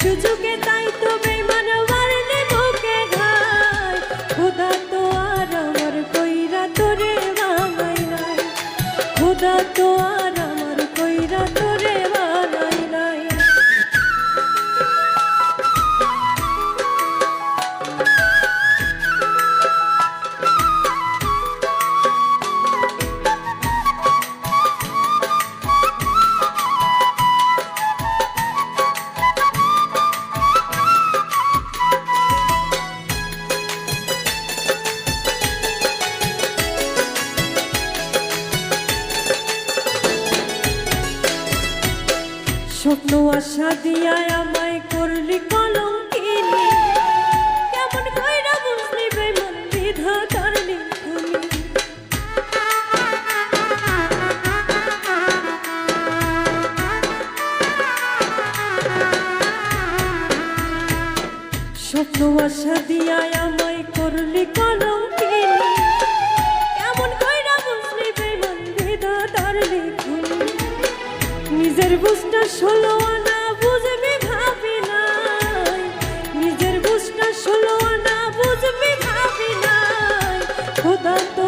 সুযোগে তাই তো বেমান মারলে বুকে ঘাই। খোদা তো আর আমার কইরা তোরে বানাই নাই। খোদা তো আর আশা দিয়া আমায় করলি কলম কেমন কইরা বুঝলি বেমন বিধা করলি তুমি স্বপ্ন আশা দিয়া আমায় করলি কলম কেমন কইরা বুঝলি বেমন বিধা করলি তুমি নিজের বুঝটা ষোলো খোদা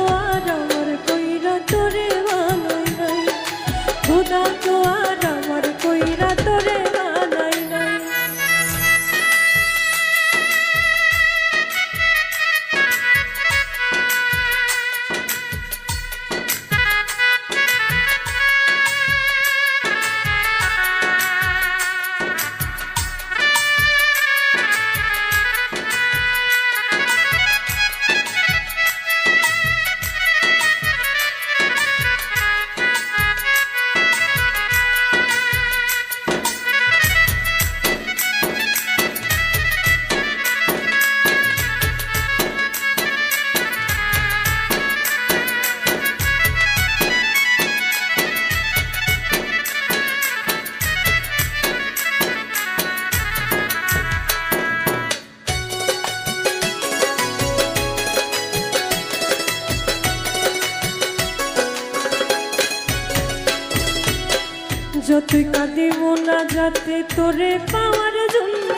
যতই কাঁদি মোনা যাতে তোরে পাওয়ার জন্য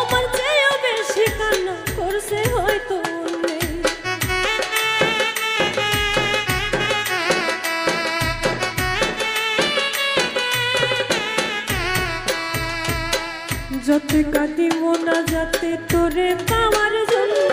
আমার চেয়েও বেশি কান্না করছে হয়তো। যতই কাঁদি মোনা যাতে তোরে পাওয়ার জন্য